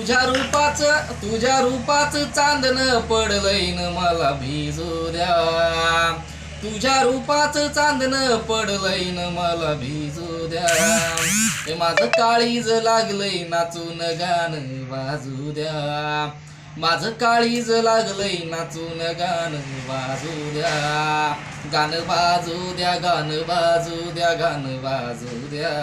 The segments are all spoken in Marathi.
तुझ्या रूपाच तुझ्या रूपाच चांदन पडलंय न मला भिजू द्या तुझ्या रूपाच चांदन पडलंय न मला भिजू द्या हे माझं काळीज लागलंय नाचून गाणं वाजू द्या माझं काळीज लागलंय नाचून गाणं वाजू द्या गाणं वाजू द्या गाणं वाजू द्या गाणं वाजू द्या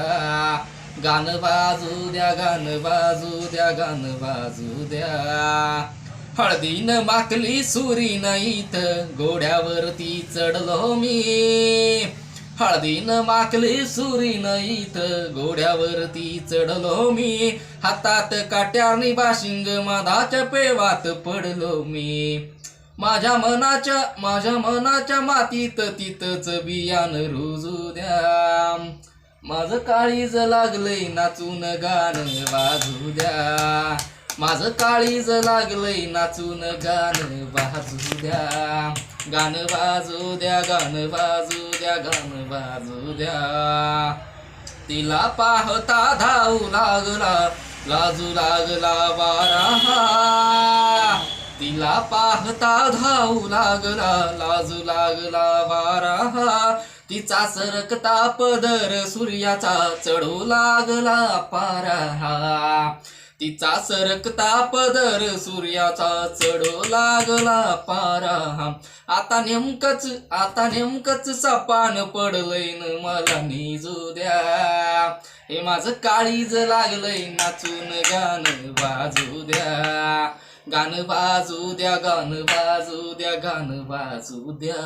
गाणं वाजू द्या गाणं वाजू द्या गाणं वाजू द्या. हळदीनं माकली सुरी नाहीत घोड्यावरती चढलो मी. हळदीनं माकली सुरी नाहीत घोड्यावरती चढलो मी. हातात काट्यानी बाशिंग माधाच्या पेवात पडलो मी. माझ्या मनाच्या माझ्या मनाच्या मातीत तिथंच बियान रुजू द्या. माझं काळीज लागलंय नाचून गाणं वाजू द्या. माझं काळीज लागलंय नाचून गाणं वाजू द्या. गाणं वाजू द्या गाणं वाजू द्या गाणं वाजू द्या. तिला पाहता धावू लागला लाजू लागला वारा तिला पाहता धावू लागला लाजू लागला वारा तिचा सरकता पदर सूर्याचा चढू लागला पारा तिचा सरकता पदर सूर्याचा चढू लागला पारा आता नेमकच आता नेमकच सपान पडलंय न मला निजू द्या. हे माझं काळीज लागलंय नाचून गाणं बाजू द्या. गाणं वाजू द्या गाणं बाजू द्या गाणं बाजू द्या.